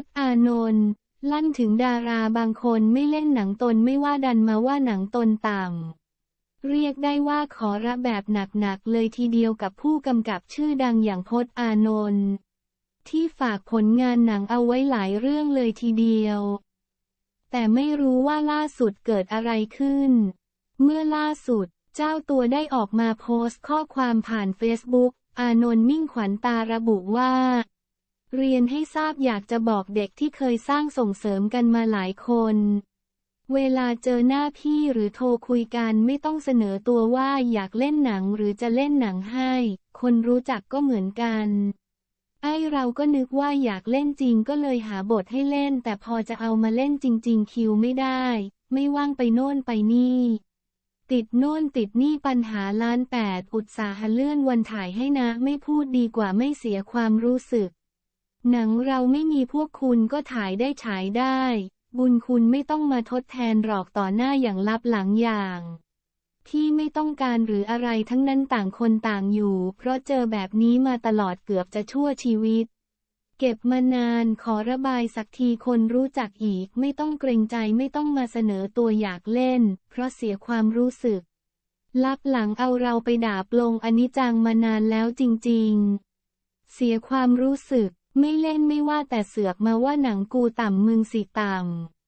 จน์อานนท์ลั่นถึงดาราบางคนไม่เล่นหนังตนไม่ว่าดันมาว่าหนังตนต่ำ เรียกได้ว่าขอระแบบหนักๆเลยทีเดียวกับผู้กำกับชื่อดังอย่างพจน์อานนท์ที่ฝากผลงานหนังเอาไว้หลายเรื่องเลยทีเดียว แต่ไม่รู้ว่าล่าสุดเกิดอะไรขึ้น เมื่อล่าสุดเจ้าตัวได้ออกมาโพสต์ข้อความผ่านเฟซบุ๊กอานนท์มิ่งขวัญตาระบุว่า เรียนให้ทราบอยากจะบอกเด็กที่เคยสร้างส่งเสริมกันมาหลายคน เวลาเจอหน้าพี่หรือโทรคุยกันไม่ต้องเสนอตัวว่าอยากเล่นหนังหรือจะเล่นหนังให้ คนรู้จักก็เหมือนกัน ไอเราก็นึกว่าอยากเล่นจริงก็เลยหาบทให้เล่น แต่พอจะเอามาเล่นจริง ๆ คิวไม่ได้ ไม่ว่างไปโน่นไปนี่ติดโน่นติดนี่ปัญหาล้านแปดอุตสาหเลื่อนวันถ่ายให้นะไม่พูดดีกว่าไม่เสียความรู้สึก หนังเราไม่มีพวกคุณก็ถ่ายได้ฉายได้ บุญคุณไม่ต้องมาทดแทนหรอกต่อหน้าอย่างลับหลังอย่าง ที่ไม่ต้องการหรืออะไรทั้งนั้นต่างคนต่างอยู่ เพราะเจอแบบนี้มาตลอดเกือบจะชั่วชีวิต เก็บมานานขอระบายสักทีคนรู้จักอีก ไม่ต้องเกรงใจไม่ต้องมาเสนอตัวอยากเล่น เพราะเสียความรู้สึก ลับหลังเอาเราไปด่าปลงอนิจจังมานานแล้วจริง ๆ เสียความรู้สึก ไม่เล่นไม่ว่าแต่เสือกมาว่าหนังกูต่ำมึงสิต่ำ